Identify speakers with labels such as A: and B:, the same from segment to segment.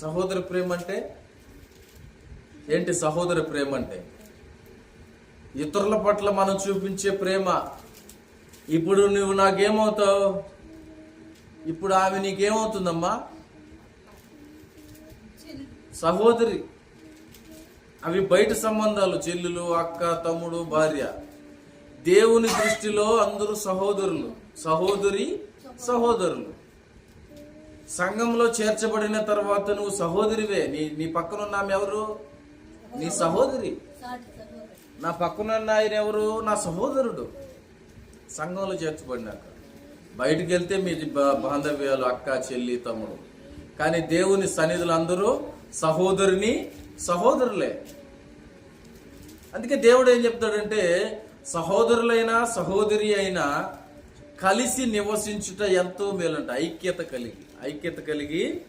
A: సహోదర ప్రేమ అంటే ఏంటి సహోదర ప్రేమ అంటే ఇతరుల పట్ల మనం చూపించే ప్రేమ. ఇప్పుడు నువ్వు నాకేమవుతావు? ఇప్పుడు ఆమె నీకేమవుతుందమ్మా? సహోదరి అవి బయట సంబంధాలు. చెల్లెలు అక్క తమ్ముడు భార్య. దేవుని దృష్టిలో అందరూ సహోదరులు. సహోదరి సహోదరులు. సంఘంలో చేర్చబడిన తర్వాత నువ్వు సహోదరివే. నీ నీ పక్కన ఉన్న ఆమె ఎవరు? నీ సహోదరి. నా పక్కన ఉన్న ఆయన ఎవరు? నా సహోదరుడు. సంఘంలో చేర్చబడినాక. బయటికి వెళ్తే మీ బ- బాంధవ్యాలు అక్క చెల్లి తమ్ముడు. కానీ దేవుని సన్నిధులు అందరూ సహోదరుని సహోదరులే. అందుకే దేవుడు ఏం చెప్తాడంటే సహోదరులైన సహోదరి అయినా కలిసి నివసించుట ఎంతో మేలంట ఐక్యత కలిగి. ఐక్యత కలిగి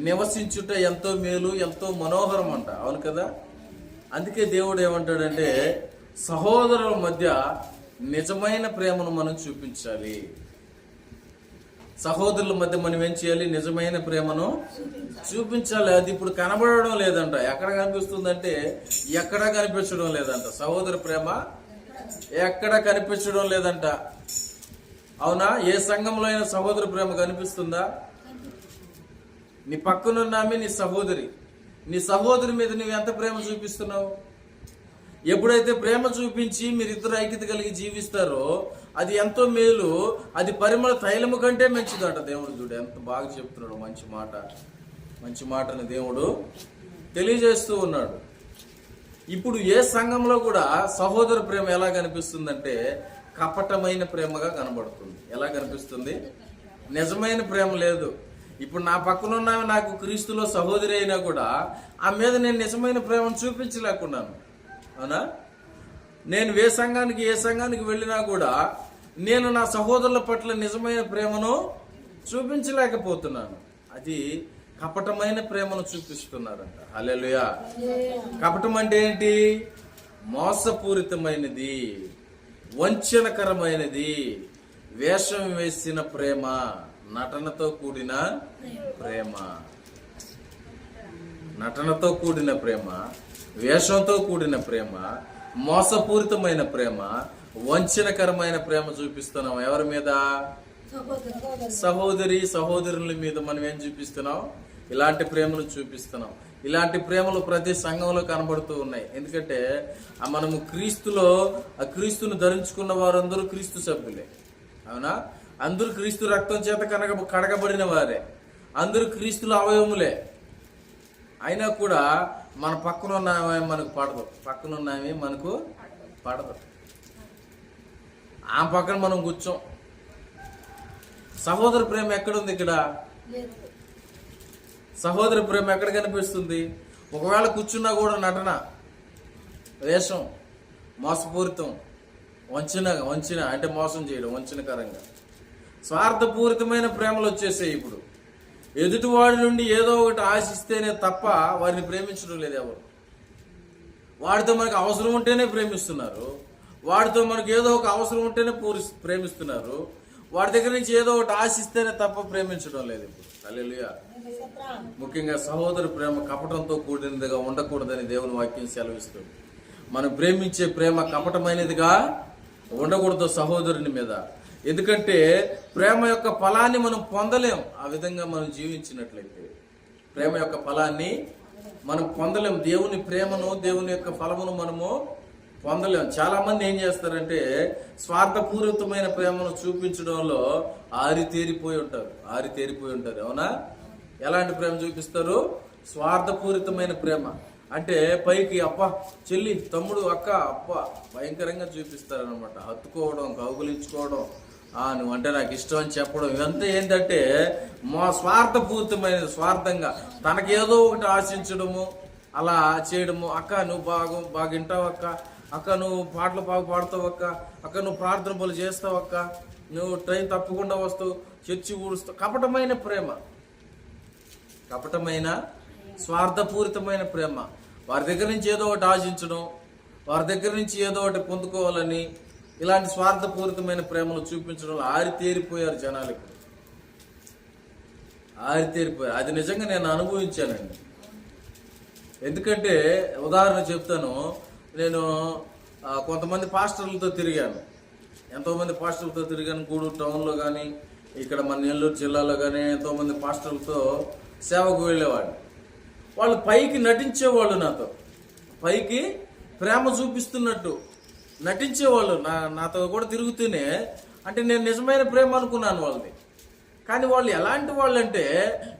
A: నివసించుట ఎంతో మేలు ఎంతో మనోహరం అంట అవును కదా? అందుకే దేవుడు ఏమంటాడంటే సహోదరుల మధ్య నిజమైన ప్రేమను మనం చూపించాలి. సహోదరుల మధ్య మనం ఏం చేయాలి? నిజమైన ప్రేమను చూపించాలి. అది ఇప్పుడు కనబడడం లేదంట. ఎక్కడ కనిపిస్తుందంటే ఎక్కడ కనిపించడం లేదంట. సహోదర ప్రేమ ఎక్కడ కనిపించడం లేదంట. అవునా? ఏ సంఘంలో అయినా సహోదర ప్రేమ కనిపిస్తుందా? నీ పక్కనున్నామే నీ సహోదరి. నీ సహోదరి మీద నువ్వు ఎంత ప్రేమ చూపిస్తున్నావు? ఎప్పుడైతే ప్రేమ చూపించి మీరిద్దరు ఐక్యత కలిగి జీవిస్తారో అది ఎంతో మేలు. అది పరిమళ తైలము కంటే మంచిదంట దేవుడు చూడు. ఎంత బాగా చెప్తున్నాడు మంచి మాట. మంచి మాటని దేవుడు తెలియజేస్తూ ఉన్నాడు. ఇప్పుడు ఏ సంఘంలో కూడా సహోదర ప్రేమ ఎలా కనిపిస్తుందంటే కపటమైన ప్రేమగా కనబడుతుంది. ఎలా కనిపిస్తుంది? నిజమైన ప్రేమ లేదు. ఇప్పుడు నా పక్కన ఉన్న ఆమె నాకు క్రీస్తులో సహోదరి అయినా కూడా ఆ మీద నేను నిజమైన ప్రేమను చూపించలేకున్నాను. అవునా? నేను ఏ సంఘానికి ఏ సంఘానికి వెళ్ళినా కూడా నేను నా సహోదరుల పట్ల నిజమైన ప్రేమను చూపించలేకపోతున్నాను. అది కపటమైన ప్రేమను చూపిస్తున్నారంట. హల్లెలూయా. కపటం అంటే ఏంటి? మోసపూరితమైనది. వంచనకరమైనది. వేషం వేసిన ప్రేమ నటనతో కూడిన ప్రేమ. నటనతో కూడిన ప్రేమ వేషంతో కూడిన ప్రేమ మోసపూరితమైన ప్రేమ వంచనకరమైన ప్రేమ చూపిస్తున్నాం. ఎవరి మీద? సహోదరి. సహోదరుల మీద మనం ఏం చూపిస్తున్నాం? ఇలాంటి ప్రేమను చూపిస్తున్నాం. ఇలాంటి ప్రేమలు ప్రతి సంఘంలో కనబడుతూ ఉన్నాయి. ఎందుకంటే మనము క్రీస్తులో ఆ క్రీస్తును ధరించుకున్న వారందరూ క్రీస్తు సభ్యులే. అవునా? అందరూ క్రీస్తు రక్తం చేత కనగ కడగబడిన వారే. అందరూ క్రీస్తుల అవయవములే. అయినా కూడా మన పక్కన ఉన్న మనకు పడదు. పక్కన ఉన్నవి మనకు పడదు. ఆ పక్కన మనం కూర్చోం. సహోదర ప్రేమ ఎక్కడుంది ఇక్కడ? సహోదర ప్రేమ ఎక్కడ కనిపిస్తుంది? ఒకవేళ కూర్చున్నా కూడా నటన వేషం మోసపూరితం వంచిన వంచిన అంటే మోసం చేయడం వంచనకరంగా. స్వార్థపూరితమైన ప్రేమలు వచ్చేసాయి ఇప్పుడు. ఎదుటివాడి నుండి ఏదో ఒకటి ఆశిస్తేనే తప్ప వారిని ప్రేమించడం లేదు ఎవరు. వాడితో మనకు అవసరం ఉంటేనే ప్రేమిస్తున్నారు. వాడితో మనకు ఏదో ఒక అవసరం ఉంటేనే పూరి ప్రేమిస్తున్నారు. వాడి దగ్గర నుంచి ఏదో ఒకటి ఆశిస్తేనే తప్ప ప్రేమించడం లేదు ఇప్పుడు. హల్లెలూయా. ముఖ్యంగా సహోదర ప్రేమ కపటంతో కూడినదిగా ఉండకూడదని దేవుని వాక్యం సెలవిస్తుంది. మనం ప్రేమించే ప్రేమ కపటమైనదిగా ఉండకూడదు సహోదరుని మీద. ఎందుకంటే ప్రేమ యొక్క ఫలాన్ని మనం పొందలేం. ఆ విధంగా మనం జీవించినట్లయితే ప్రేమ యొక్క ఫలాన్ని మనం పొందలేం. దేవుని ప్రేమను దేవుని యొక్క ఫలమును మనము పొందలేం. చాలామంది ఏం చేస్తారంటే స్వార్థపూరితమైన ప్రేమను చూపించడంలో ఆరితేరిపోయి ఉంటారు. ఆరితేరిపోయి ఉంటారు. అవునా? ఎలాంటి ప్రేమ చూపిస్తారు? స్వార్థపూరితమైన ప్రేమ. అంటే పైకి అప్ప చెల్లి తమ్ముడు అక్క అప్ప భయంకరంగా చూపిస్తారు అనమాట హత్తుకోవడం కౌగులించుకోవడం ఆ నువ్వంటే నాకు ఇష్టం అని చెప్పడం ఇదంతా ఏంటంటే మా స్వార్థపూరితమైన స్వార్థంగా. తనకేదో ఒకటి ఆశించడము అలా చేయడము. అక్క నువ్వు బాగు బాగింటావు అక్క. అక్క నువ్వు పాటలు బాగా పాడతావు అక్క. అక్క నువ్వు ప్రార్థన పనులు చేస్తావు అక్క. నువ్వు ట్రైన్ తప్పకుండా వస్తావు చర్చి ఊడుస్తావు కపటమైన ప్రేమ. కపటమైన స్వార్థపూరితమైన ప్రేమ. వారి దగ్గర నుంచి ఏదో ఒకటి ఆశించడం వారి దగ్గర నుంచి ఏదో ఒకటి పొందుకోవాలని ఇలాంటి స్వార్థపూరితమైన ప్రేమను చూపించడం ఆరితేరిపోయారు జనాలు ఇప్పుడు ఆరితేరిపోయారు అది నిజంగా నేను అనుభవించానండి. ఎందుకంటే ఉదాహరణ చెప్తాను. నేను కొంతమంది పాస్టర్లతో తిరిగాను. ఎంతోమంది పాస్టర్లతో తిరిగాను గూడూరు టౌన్లో కానీ ఇక్కడ మన నెల్లూరు జిల్లాలో కానీ ఎంతోమంది పాస్టర్లతో సేవకు వెళ్ళేవాడిని వాళ్ళు పైకి నటించేవాళ్ళు నాతో. పైకి ప్రేమ చూపిస్తున్నట్టు నటించేవాళ్ళు. నా నాతో కూడా తిరుగుతూనే అంటే నేను నిజమైన ప్రేమ అనుకున్నాను వాళ్ళని. కానీ వాళ్ళు ఎలాంటి వాళ్ళు అంటే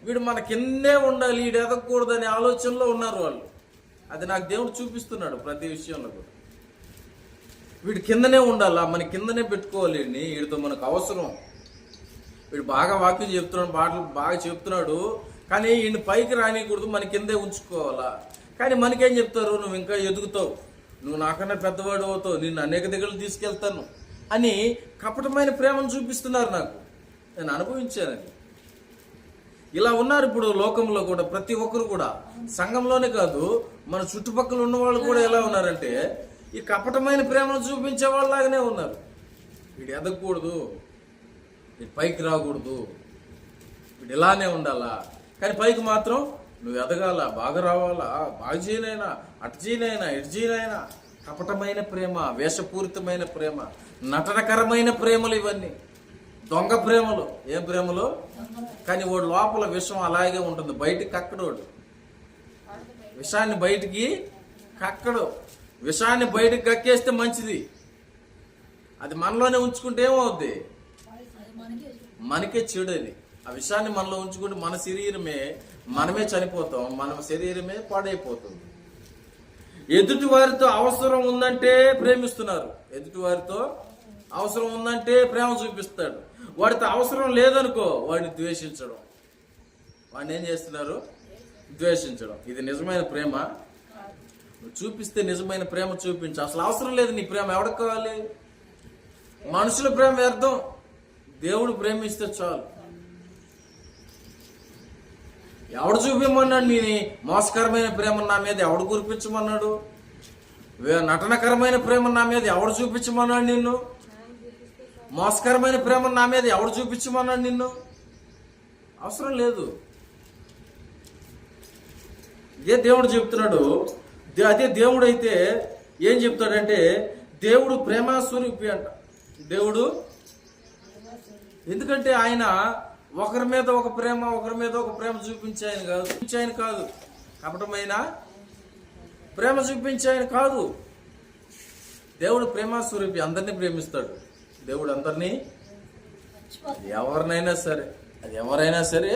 A: వీడు మన కిందే ఉండాలి వీడు ఎదగకూడదనే ఆలోచనలో ఉన్నారు వాళ్ళు. అది నాకు దేవుడు చూపిస్తున్నాడు ప్రతి విషయంలో కూడా. వీడి కిందనే ఉండాలా మన కిందనే పెట్టుకోవాలి వీడితో మనకు అవసరం. వీడు బాగా వాక్యం చెప్తున్నాడు పాటలు బాగా చెప్తున్నాడు. కానీ ఈయన పైకి రానియకూడదు మన కిందే ఉంచుకోవాలా? కానీ మనకేం చెప్తారు? నువ్వు ఇంకా ఎదుగుతావు. నువ్వు నాకన్నా పెద్దవాడు అవుతావు. నిన్ను అనేక దగ్గరలు తీసుకెళ్తాను అని కపటమైన ప్రేమను చూపిస్తున్నారు నాకు. నేను అనుభవించానని ఇలా ఉన్నారు ఇప్పుడు లోకంలో కూడా ప్రతి ఒక్కరు కూడా. సంఘంలోనే కాదు మన చుట్టుపక్కల ఉన్న వాళ్ళు కూడా ఎలా ఉన్నారంటే ఈ కపటమైన ప్రేమను చూపించే వాళ్ళలాగానే ఉన్నారు. వీడు ఎదగకూడదు. వీడు పైకి రాకూడదు. వీడు ఇలానే ఉండాలా? కానీ పైకి మాత్రం నువ్వు ఎదగాల బాగా రావాలా? బాగా చేయనైనా అటు చేయనైనా ఇటు చేయనైనా కపటమైన ప్రేమ వేషపూరితమైన ప్రేమ నటనకరమైన ప్రేమలు ఇవన్నీ. దొంగ ప్రేమలు. ఏం ప్రేమలు? కానీ వాడు లోపల విషం అలాగే ఉంటుంది. బయటికి కక్కడోడు విషాన్ని బయటికి కక్కడు. విషాన్ని బయటికి కక్కేస్తే మంచిది. అది మనలోనే ఉంచుకుంటే ఏమవుద్ది? మనకే చెడు అది. ఆ విషయాన్ని మనలో ఉంచుకుంటే మన శరీరమే మనమే చనిపోతాం మన శరీరమే పాడైపోతుంది. ఎదుటి వారితో అవసరం ఉందంటే ప్రేమిస్తున్నారు. ఎదుటి వారితో అవసరం ఉందంటే ప్రేమ చూపిస్తాడు. వాడితో అవసరం లేదనుకో వాడిని ద్వేషించడం. వాడిని ఏం చేస్తున్నారు? ద్వేషించడం. ఇది నిజమైన ప్రేమ. చూపిస్తే నిజమైన ప్రేమ చూపించు. అసలు అవసరం లేదు నీ ప్రేమ ఎవరికి కావాలి? మనుషుల ప్రేమ వ్యర్థం. దేవుడు ప్రేమిస్తే చాలు. ఎవడు చూపించమన్నాడు నీ మోసకరమైన ప్రేమ నా మీద ఎవడు కురిపించమన్నాడు? నటనకరమైన ప్రేమ నా మీద ఎవడు చూపించమన్నాడు నిన్ను? మోసకరమైన ప్రేమ నా మీద ఎవడు చూపించమన్నాడు నిన్ను? అవసరం లేదు. ఇదే దేవుడు చెప్తున్నాడు? అదే దేవుడు అయితే ఏం చెప్తాడంటే దేవుడు ప్రేమ స్వరూపి అంట. దేవుడు? ఎందుకంటే ఆయన ఒకరి మీద ఒక ప్రేమ ఒకరి మీద ఒక ప్రేమ చూపించాయని కాదు. చూపించాయని కాదు. కపటమైన ప్రేమ చూపించాయని కాదు. దేవుడు ప్రేమ స్వరూపి అందరినీ ప్రేమిస్తాడు. దేవుడు అందరినీ ఎవరినైనా సరే అది ఎవరైనా సరే